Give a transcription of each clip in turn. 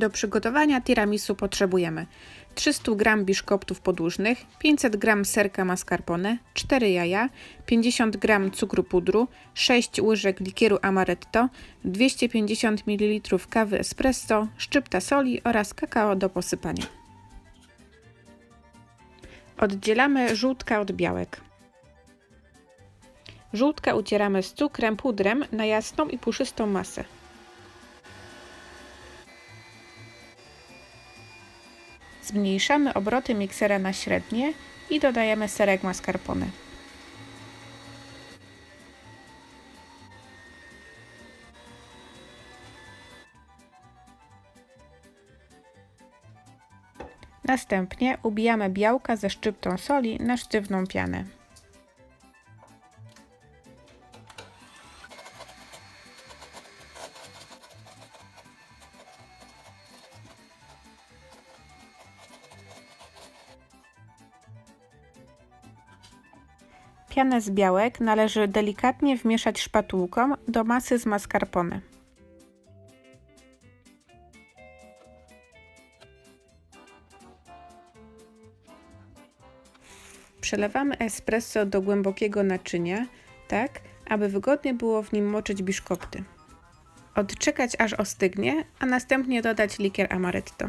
Do przygotowania tiramisu potrzebujemy 300 g biszkoptów podłużnych, 500 g serka mascarpone, 4 jaja, 50 g cukru pudru, 6 łyżek likieru amaretto, 250 ml kawy espresso, szczypta soli oraz kakao do posypania. Oddzielamy żółtka od białek. Żółtka ucieramy z cukrem, pudrem na jasną i puszystą masę. Zmniejszamy obroty miksera na średnie i dodajemy serek mascarpone. Następnie ubijamy białka ze szczyptą soli na sztywną pianę. Pianę z białek należy delikatnie wmieszać szpatułką do masy z mascarpone. Przelewamy espresso do głębokiego naczynia, tak aby wygodnie było w nim moczyć biszkopty. Odczekać aż ostygnie, a następnie dodać likier amaretto.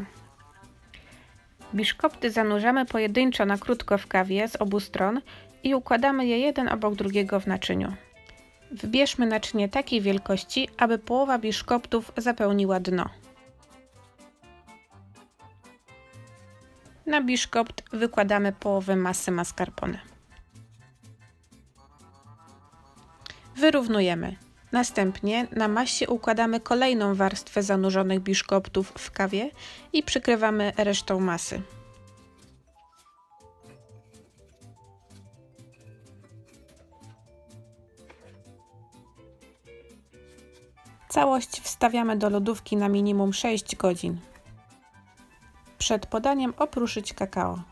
Biszkopty zanurzamy pojedynczo na krótko w kawie z obu stron i układamy je jeden obok drugiego w naczyniu. Wybierzmy naczynie takiej wielkości, aby połowa biszkoptów zapełniła dno. Na biszkopt wykładamy połowę masy mascarpone. Wyrównujemy. Następnie na masie układamy kolejną warstwę zanurzonych biszkoptów w kawie i przykrywamy resztą masy. Całość wstawiamy do lodówki na minimum 6 godzin. Przed podaniem opruszyć kakao.